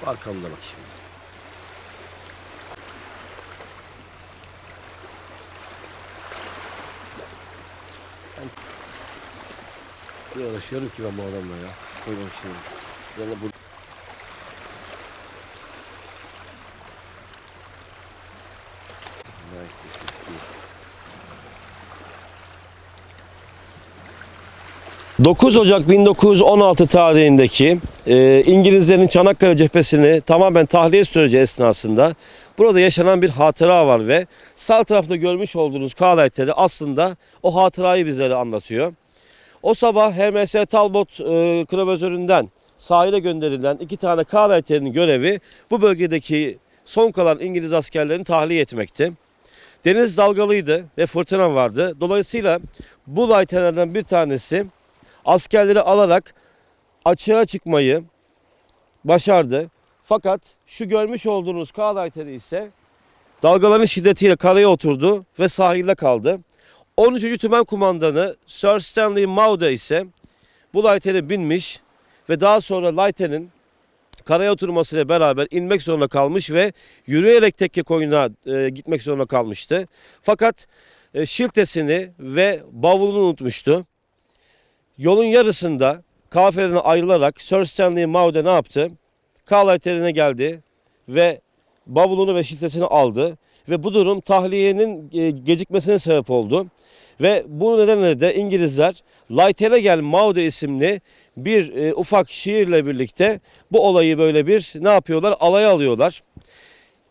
Şu arkamda bak şimdi. Ben bir uğraşıyorum ki ben bu adamla ya. Koyma şimdi. Yani bu Vay, teşekkür ederim. 9 Ocak 1916 tarihindeki e, İngilizlerin Çanakkale cephesini tamamen tahliye süreci esnasında burada yaşanan bir hatıra var ve sağ tarafta görmüş olduğunuz Kağlayteri aslında o hatırayı bizlere anlatıyor. O sabah HMS Talbot e, kravözöründen sahile gönderilen iki tane Kağlayteri'nin görevi bu bölgedeki son kalan İngiliz askerlerini tahliye etmekti. Deniz dalgalıydı ve fırtına vardı. Dolayısıyla bu layterlerden bir tanesi askerleri alarak açığa çıkmayı başardı. Fakat şu görmüş olduğunuz Kağlayteri ise dalgaların şiddetiyle karaya oturdu ve sahilde kaldı. 13. Tümen Kumandanı Sir Stanley Maude ise bu laytere binmiş ve daha sonra layterin karaya oturmasıyla beraber inmek zorunda kalmış ve yürüyerek tekke koyuna e, gitmek zorunda kalmıştı. Fakat e, şiltesini ve bavulunu unutmuştu. Yolun yarısında kaferine ayrılarak Sir Stanley Maude ne yaptı? Kağlayterine geldi ve bavulunu ve şiltesini aldı. Ve bu durum tahliyenin e, gecikmesine sebep oldu. Ve bu nedenle de İngilizler Lightere Gel Maude isimli bir e, ufak şiirle birlikte bu olayı böyle bir ne yapıyorlar? Alaya alıyorlar.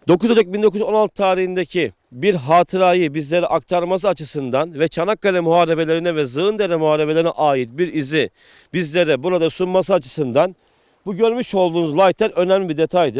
9 Ocak 1916 tarihindeki bir hatırayı bizlere aktarması açısından ve Çanakkale muharebelerine ve Zığındere muharebelerine ait bir izi bizlere burada sunması açısından bu görmüş olduğunuz lighter önemli bir detaydı.